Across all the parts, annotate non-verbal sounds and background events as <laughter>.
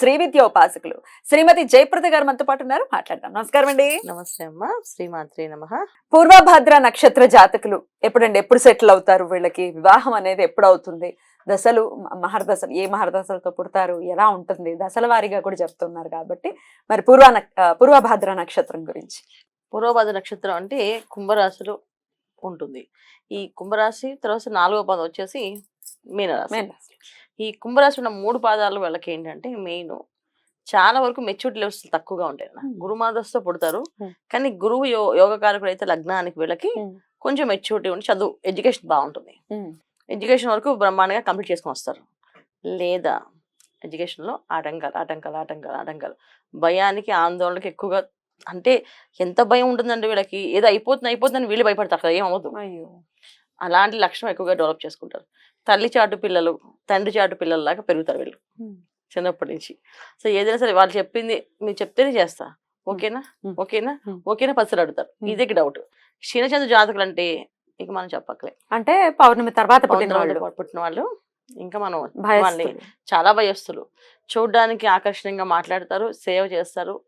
Shri Vidya ఉపాసకులు. శ్రీమతి జయప్రద గారు మనతో పాటు ఉన్నారు. మాట్లాడదాం. నమస్కారం అండి. నమస్తే అమ్మ. శ్రీమాత్రి నమ. పూర్వభద్ర నక్షత్ర జాతకులు ఎప్పుడండి ఎప్పుడు సెటిల్ అవుతారు? వీళ్ళకి వివాహం అనేది ఎప్పుడు అవుతుంది? దశలు మహర్దశలు ఏ మహర్దశలతో పుడతారు? ఎలా ఉంటుంది? దశల వారీగా కూడా చెప్తున్నారు కాబట్టి మరి పూర్వ పూర్వభద్ర నక్షత్రం గురించి. పూర్వభద్ర నక్షత్రం అంటే కుంభరాశిలో ఉంటుంది. ఈ కుంభరాశి తర్వాత నాలుగో పదం వచ్చేసి మీనరాశి. ఈ కుంభరాశి ఉన్న మూడు పాదాలు వాళ్ళకి ఏంటంటే మెయిన్ చాలా వరకు మెచ్యూరిటీ లెవెల్స్ తక్కువగా ఉంటాయి అన్న. గురుమాదస్తో పుడతారు. కానీ గురువు యో యోగకారకుడు అయితే లగ్నానికి వీళ్ళకి. కొంచెం మెచ్యూరిటీ ఉండి చదువు ఎడ్యుకేషన్ బాగుంటుంది. ఎడ్యుకేషన్ వరకు బ్రహ్మాండంగా కంప్లీట్ చేసుకొని వస్తారు. లేదా ఎడ్యుకేషన్లో ఆటంకాలు ఆటంకాలు ఆటంకాలు ఆటంకాలు. భయానికి ఆందోళనకి ఎక్కువగా అంటే ఎంత భయం ఉంటుందండి వీళ్ళకి? ఏదో అయిపోతుంది అయిపోతుందని వీళ్ళు భయపడతారు కదా ఏమవుతుంది అలాంటి లక్షణం ఎక్కువగా డెవలప్ చేసుకుంటారు. తల్లి చాటు పిల్లలు తండ్రి చాటు పిల్లల్లాగా పెరుగుతారు వీళ్ళు. చిన్నప్పటి నుంచి. సో ఏదైనా సరే వాళ్ళు చెప్పింది మీరు చెప్తేనే చేస్తా. ఓకేనా. ఓకేనా. ఓకేనా? పసరు అడుగుతారు. ఇదే డౌట్. క్షీణచంద్ర జాతకులు అంటే ఇక మనం చెప్పక్కలే. అంటే పౌర్ణమి తర్వాత పుట్టిన వాళ్ళు. తర్వాత పుట్టిన వాళ్ళు ఇంకా మనం వాళ్ళని. చాలా భయస్తులు. చూడడానికి ఆకర్షణీయంగా మాట్లాడతారు సేవ చేస్తారు.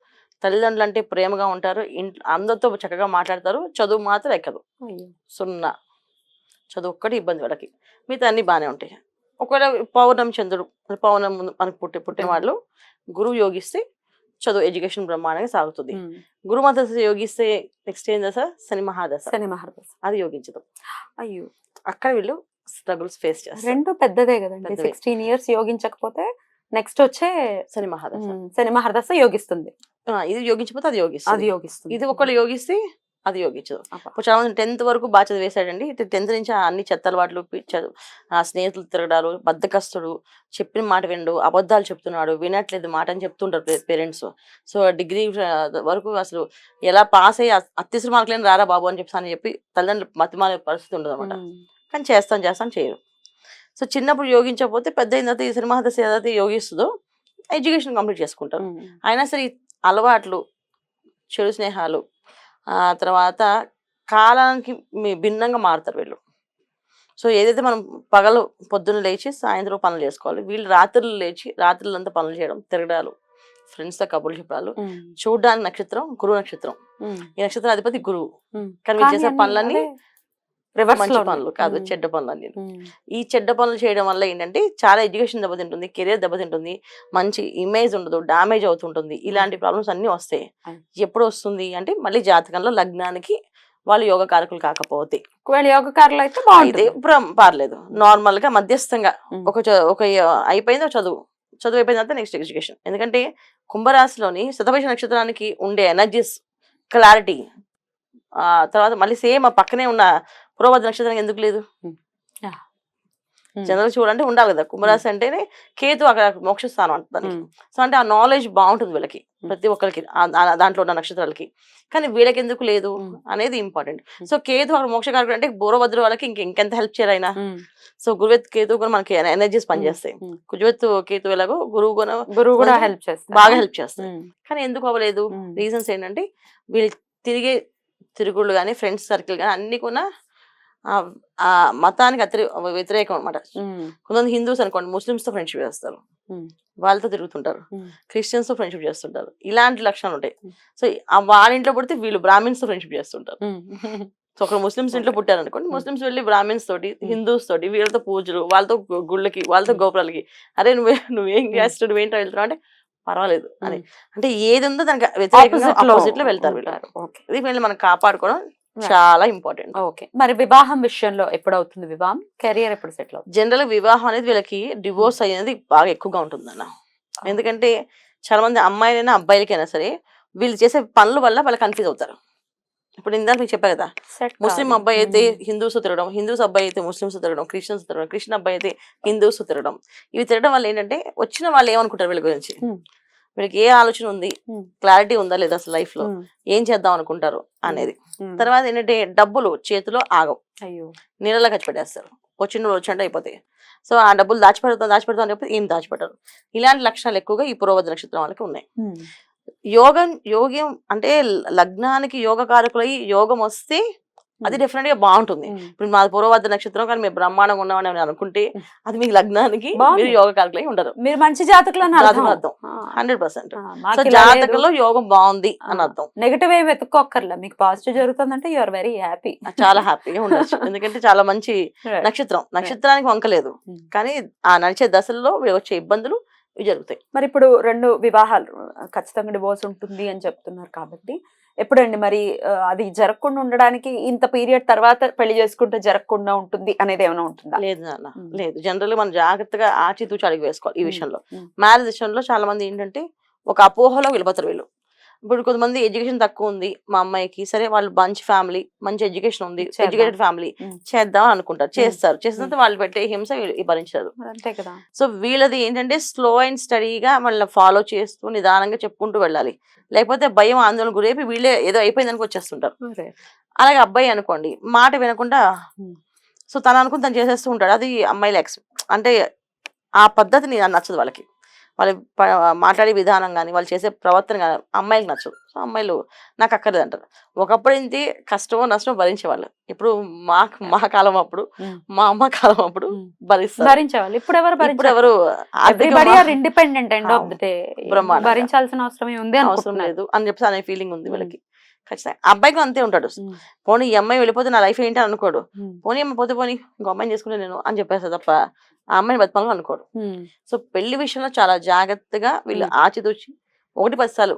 తల్లిదండ్రులు అంటే ప్రేమగా ఉంటారు. ఇంట్లో అందరితో చక్కగా మాట్లాడతారు. చదువు మాత్రం ఎక్కదు. సున్నా. చదువు ఒక్కటి ఇబ్బంది వాళ్ళకి. మిగతా అన్ని బాగానే ఉంటాయి. ఒకవేళ పౌర్ణమి చంద్రుడు పౌర్ణమి ముందు మనకు పుట్టి పుట్టిన వాళ్ళు గురువు యోగిస్తే చదువు ఎడ్యుకేషన్ బ్రహ్మాండంగా సాగుతుంది. గురు మహదశ యోగిస్తే నెక్స్ట్ ఏం దశ? శని మహాదశ. శని మహర్దశ అది యోగించదు. అయ్యో. అక్కడ వీళ్ళు స్ట్రగుల్స్ ఫేస్ చేస్తారు. రెండు పెద్దదే కదండి. సిక్స్టీన్ ఇయర్స్ యోగించకపోతే నెక్స్ట్ వచ్చే శని మహాదశ. శని మహర్దశ యోగిస్తుంది. ఇది యోగించకపోతే అది యోగిస్తుంది. అది యోగిస్తుంది. ఇది ఒకళ్ళు యోగిస్తే అది యోగించదు. ఇప్పుడు చాలా మంది టెన్త్ వరకు బాగా చదివేశాడండి టెన్త్ నుంచి అన్ని చెత్త అలవాట్లు స్నేహితులు తిరగడాలు బద్దకస్తుడు చెప్పిన మాట వినడు అబద్ధాలు చెప్తున్నాడు వినట్లేదు మాట అని చెప్తుంటారు పేరెంట్స్ సో డిగ్రీ వరకు అసలు ఎలా పాస్ అయ్యి అ- అత్యవసర మార్కులేని రారా బాబు అని చెప్పి అని చెప్పి తల్లిదండ్రులు మతిమాలే పరిస్థితి ఉండదు అనమాట. కానీ చేస్తాను చేస్తాను చేయరు సో చిన్నప్పుడు యోగించకపోతే పెద్ద అయిన తర్వాత ఈ సినిమా దశ ఏదైతే యోగిస్తుందో ఎడ్యుకేషన్ కంప్లీట్ చేసుకుంటారు. అయినా సరే అలవాట్లు చెడు స్నేహాలు ఆ తర్వాత కాలానికి భిన్నంగా మారుతారు వీళ్ళు సో ఏదైతే మనం పగలు పొద్దున్న లేచి సాయంత్రం పనులు చేసుకోవాలి వీళ్ళు రాత్రులు లేచి రాత్రులంతా పనులు చేయడం తిరగడాలు ఫ్రెండ్స్తో కబుర్లు చెప్పడాలు ఉమ్. చూడడానికి నక్షత్రం గురువు నక్షత్రం. ఈ నక్షత్రం అధిపతి గురువు. కానీ చేసే పనులన్నీ మంచి. పనులు కాదు. చెడ్డ పనులన్నీ ఉమ్. ఈ చెడ్డ పనులు చేయడం వల్ల ఏంటంటే చాలా ఎడ్యుకేషన్ దెబ్బతింటుంది కెరీర్ దెబ్బతింటుంది మంచి ఇమేజ్ ఉండదు డామేజ్ అవుతుంటుంది ఇలాంటి ప్రాబ్లమ్స్ అన్నీ వస్తాయి. ఎప్పుడు వస్తుంది అంటే మళ్ళీ జాతకంలో లగ్నానికి వాళ్ళు యోగ కారకులు కాకపోతే ఒకవేళ యోగకారులు అయితే ఇది బాగుంటుంది ప్ర- పర్లేదు నార్మల్గా మధ్యస్థంగా. ఒక ఒక అయిపోయింది చదువు చదువు అయిపోయిన తర్వాత నెక్స్ట్ ఎడ్యుకేషన్ ఎందుకంటే కుంభరాశిలోని శతభేష నక్షత్రానికి ఉండే ఎనర్జీస్ క్లారిటీ ఆ తర్వాత మళ్ళీ సేమ్ ఆ పక్కనే ఉన్న పూర్వభద్ర నక్షత్రానికి ఎందుకు లేదు. జనరల్ చూడంటే ఉండాలి కదా కుంభరాశి అంటేనే కేతు అక్కడ మోక్ష స్థానం అంటుంది. సో అంటే ఆ నాలెడ్జ్ బాగుంటుంది వీళ్ళకి. ప్రతి ఒక్కరికి దాంట్లో ఉన్న నక్షత్రాలకి కానీ వీళ్ళకి ఎందుకు లేదు. అనేది ఇంపార్టెంట్. సో కేతు అక్కడ మోక్షకారకుడు అంటే బోరభద్ర వాళ్ళకి ఇంక ఇంకెంత హెల్ప్ చేయాలైనా. సో గురువెత్ కేతు కూడా మనకి ఎనర్జీస్ పనిచేస్తాయి ఉమ్. కుజువెత్తు కేతు ఎలాగో గురువు కూడా గురువు కూడా హెల్ప్ చేస్తారు బాగా హెల్ప్ చేస్తాయి. కానీ ఎందుకు అవ్వలేదు. రీజన్స్ ఏంటంటే వీళ్ళు తిరిగే తిరుగుళ్ళు కానీ ఫ్రెండ్స్ సర్కిల్ కానీ అన్ని కూడా ఆ- మతానికి అతి వ్యతిరేకం అనమాట. కొంతమంది హిందూస్ అనుకోండి ముస్లిమ్స్తో ఫ్రెండ్షిప్ చేస్తారు. వాళ్ళతో తిరుగుతుంటారు. క్రిస్టియన్స్తో ఫ్రెండ్షిప్ చేస్తుంటారు ఇలాంటి లక్షణాలు ఉంటాయి. సో ఆ వాళ్ళ ఇంట్లో పుడితే వీళ్ళు బ్రాహ్మిన్స్తో ఫ్రెండ్షిప్ చేస్తుంటారు. సో ఒక ముస్లిమ్స్ ఇంట్లో. పుట్టారు అనుకోండి. ముస్లిమ్స్ వెళ్ళి బ్రాహ్మిన్స్ తోటి. హిందూస్ తోటి వీళ్ళతో పూజలు వాళ్ళతో గుళ్ళకి వాళ్ళతో. గోపురాలకి అరే నువ్వే నువ్వేం. చేస్తాడు నువ్వేంటో వెళ్తున్నావు అంటే పర్వాలేదు అని. అంటే ఏది ఉందో దానికి వ్యతిరేకంగా ఆపోజిట్లో వెళ్తారు వీళ్ళు. ఇది వీళ్ళు మనం కాపాడుకోవడం. చాలా ఇంపార్టెంట్ ఓకే మరి వివాహం విషయంలో ఎప్పుడు అవుతుంది వివాహం? కెరియర్ ఎప్పుడు సెటిల్ అవుతుంది? జనరల్ వివాహం అనేది వీళ్ళకి డివోర్స్ అయ్యేది బాగా ఎక్కువగా ఉంటుంది అన్న ఎందుకంటే చాలా మంది అమ్మాయిలైనా అబ్బాయిలకైనా సరే వీళ్ళు చేసే పనుల వల్ల వాళ్ళు కన్ఫ్యూజ్ అవుతారు. ఇప్పుడు ఇందాక మీకు చెప్పా కదా ముస్లిం. అబ్బాయి అయితే మ్మ్. హిందూస్ తిరగడం హిందూస్ అబ్బాయి అయితే ముస్లిమ్స్ తిరగడం క్రిస్టియన్స్ తిరగడం క్రిస్టియన్ అబ్బాయి అయితే హిందూస్ తిరగడం. ఇవి తిరగడం వల్ల ఏంటంటే వచ్చిన వాళ్ళు ఏమనుకుంటారు వీళ్ళ గురించి? మ్మ్. వీళ్ళకి ఏ ఆలోచన ఉంది. క్లారిటీ ఉందా లేదా అసలు లైఫ్లో. ఏం చేద్దాం అనుకుంటారు అనేది. తర్వాత ఏంటంటే డబ్బులు చేతిలో ఆగవు. అయ్యో. నీళ్ళలో ఖర్చు పెట్టేస్తారు. వచ్చిన వాళ్ళు వచ్చినట్టు అయిపోతాయి. సో ఆ డబ్బులు దాచిపెడతాం దాచిపెడతాం అని చెప్పి ఏం దాచిపెట్టరు. ఇలాంటి లక్షణాలు ఎక్కువగా ఈ పురోవద నక్షత్రం వాళ్ళకి ఉన్నాయి. యోగం యోగ్యం అంటే లగ్నానికి యోగ కారకులై యోగం వస్తే అది డెఫినెట్గా బాగుంటుంది. ఇప్పుడు మా పూర్వవర్ధ నక్షత్రం కానీ మీరు బ్రహ్మాండంగా ఉన్నామని అని అనుకుంటే అది మీకు లగ్నానికి. మీరు యోగ కారకులై ఉండరు. మీరు మంచి జాతకులు అని జాతకులు అర్థం హండ్రెడ్ పర్సెంట్. సో జాతకంలో యోగం బాగుంది అని అర్థం. నెగటివ్ ఏం వెతుక్కోక్కర్లే. మీకు పాజిటివ్ జరుగుతుందంటే యు ఆర్ వెరీ హ్యాపీ చాలా హ్యాపీగా ఉండొచ్చు. <laughs> ఎందుకంటే చాలా మంచి నక్షత్రం. నక్షత్రానికి వంకలేదు. కానీ ఆ నడిచే దశల్లో వచ్చే ఇబ్బందులు జరుగుతాయి. మరి ఇప్పుడు రెండు వివాహాలు ఖచ్చితంగా డివోర్స్ ఉంటుంది అని చెప్తున్నారు కాబట్టి ఎప్పుడండి మరి అది జరగకుండా ఉండడానికి ఇంత పీరియడ్ తర్వాత పెళ్ళి చేసుకుంటే జరగకుండా ఉంటుంది అనేది ఏమైనా ఉంటుందా లేదు నాన్న. లేదు జనరల్ మనం జాగ్రత్తగా ఆచితూచి అడిగి వేసుకోవాలి ఈ. విషయంలో. మ్యారేజ్ విషయంలో చాలా మంది ఏంటంటే ఒక అపోహలో వెళ్ళిపోతారు వీళ్ళు ఇప్పుడు కొంతమంది ఎడ్యుకేషన్ తక్కువ ఉంది మా అమ్మాయికి సరే వాళ్ళు మంచి ఫ్యామిలీ మంచి ఎడ్యుకేషన్ ఉంది. Educated family. చేద్దాం అని అనుకుంటారు చేస్తారు. చేసిన తర్వాత వాళ్ళు పెట్టే హింస భరించారు మరి అంతే కదా. సో వీళ్ళది ఏంటంటే స్లో అండ్ స్టడీగా వాళ్ళని ఫాలో చేస్తూ నిదానంగా చెప్పుకుంటూ వెళ్ళాలి. లేకపోతే భయం ఆందోళన గురేపి వీళ్ళే ఏదో అయిపోయిందని వచ్చేస్తుంటారు. అలాగే అబ్బాయి అనుకోండి మాట వినకుండా. సో తను అనుకుని తను చేసేస్తూ ఉంటాడు. అది అమ్మాయిల ఎక్స్ అంటే ఆ పద్ధతిని నచ్చదు వాళ్ళకి. వాళ్ళు మాట్లాడే విధానం కానీ వాళ్ళు చేసే ప్రవర్తన కానీ అమ్మాయిలకు నచ్చదు సో అమ్మాయిలు నాకు అక్కర్లేదు అంటారు. ఒకప్పుడు ఏంటి కష్టమో నష్టమో భరించేవాళ్ళు. ఇప్పుడు మా మా కాలం అప్పుడు. మా అమ్మ కాలం అప్పుడు. భరిస్తారు. భరించేవాళ్ళు. ఇప్పుడు ఎవరు ఇప్పుడు ఎవరు independent end of the day బ్రహ్మాండంగా. భరించాల్సిన అవసరం ఉంది అవసరం లేదు అని చెప్పి అనే ఫీలింగ్ ఉంది. వీళ్ళకి. ఖచ్చితంగా అబ్బాయికి అంతే ఉంటాడు. పోనీ ఈ అమ్మాయి వెళ్ళిపోతే నా లైఫ్ ఏంటి అని అనుకోడు. పోనీ అమ్మ పోతే పోనీ ఇంకో అమ్మాయిని చేసుకుంటే నేను అని చెప్పేస్తా తప్ప ఆ అమ్మాయిని బతకాలని అనుకోడు. సో పెళ్ళి విషయంలో చాలా జాగ్రత్తగా వీళ్ళు ఆచితూచి ఒకటి పది సార్లు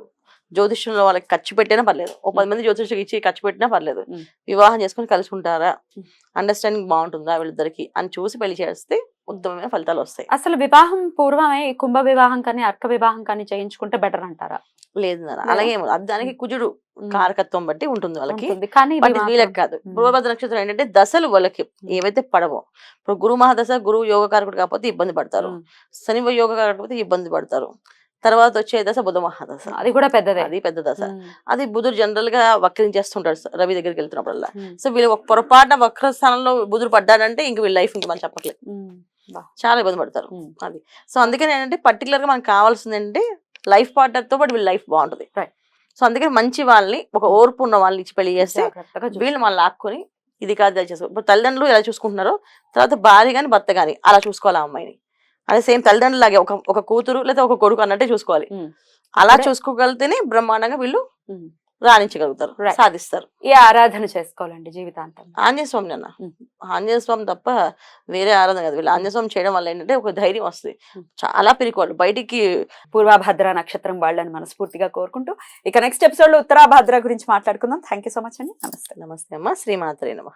జ్యోతిష్యంలో వాళ్ళకి ఖర్చు పెట్టినా పర్లేదు ఓ పది మంది జ్యోతిష్యం ఇచ్చి ఖర్చు పెట్టినా పర్లేదు. వివాహం చేసుకుని కలిసి ఉంటారా Hmm. అండర్స్టాండింగ్ బాగుంటుందా వీళ్ళిద్దరికి అని చూసి పెళ్ళి చేస్తే ఉత్తమమైన ఫలితాలు వస్తాయి. అసలు వివాహం పూర్వమే ఈ కుంభ వివాహం కానీ అర్క వివాహం కానీ చేయించుకుంటే బెటర్ అంటారా? లేదు? అలాగే దానికి కుజుడు కారకత్వం బట్టి ఉంటుంది వాళ్ళకి. కానీ వీళ్ళకి కాదు. పూర్వభద్ర నక్షత్రం ఏంటంటే దశలు వాళ్ళకి ఏవైతే పడవో. ఇప్పుడు గురు మహాదశ గురువు యోగకారకుడు కాకపోతే ఇబ్బంది పడతారు. శని యోగకారకుడు కాకపోతే ఇబ్బంది పడతారు. తర్వాత వచ్చే దశ బుధ మహాదశ. అది కూడా పెద్దదే. అది పెద్ద దశ. అది బుధుడు జనరల్గా వక్రించేస్తుంటాడు రవి దగ్గరికి వెళ్తున్నప్పుడల్లా. సో వీళ్ళు ఒక పొరపాటున వక్ర స్థానంలో బుధుడు పడ్డాడంటే ఇంక వీళ్ళ లైఫ్ ఇంక మనం చెప్పట్లేదు. చాలా ఇబ్బంది పడతారు. అది సో అందుకని ఏంటంటే పర్టికులర్గా మనకు కావాల్సింది ఏంటంటే లైఫ్ పార్ట్నర్తో పాటు వీళ్ళ లైఫ్ బాగుంటుంది. సో అందుకని మంచి వాళ్ళని ఒక ఓర్పు ఉన్న వాళ్ళని ఇచ్చి పెళ్ళి చేస్తే. వీళ్ళు మళ్ళీ లాక్కొని ఇది కాదు అది చేసుకో ఇప్పుడు తల్లిదండ్రులు ఎలా చూసుకుంటున్నారో తర్వాత భార్య కానీ భర్త కానీ అలా చూసుకోవాలి ఆ అమ్మాయిని అదే సేమ్ తల్లిదండ్రులు లాగే ఒక ఒక కూతురు లేదా ఒక కొడుకు అన్నట్టే చూసుకోవాలి. అలా చూసుకోగలితేనే బ్రహ్మాండంగా వీళ్ళు. రాణించగలుగుతారు. సాధిస్తారు. ఏ ఆరాధన చేసుకోవాలండి జీవితాంతం. ఆంజనేయ స్వామి అన్న. ఆంజనేయ స్వామి తప్ప వేరే ఆరాధన కాదు. వీళ్ళు ఆంజనేయ స్వామి చేయడం వల్ల ఏంటంటే ఒక ధైర్యం వస్తుంది. చాలా పిరికోళ్ళు బయటికి పూర్వభద్ర నక్షత్రం వాళ్ళని మనస్ఫూర్తిగా కోరుకుంటూ ఇక నెక్స్ట్ ఎపిసోడ్లో ఉత్తరాభద్ర గురించి మాట్లాడుకుందాం. థ్యాంక్ యూ సో మచ్ అండి. నమస్తే. నమస్తే అమ్మ. శ్రీమాత్రే నమ.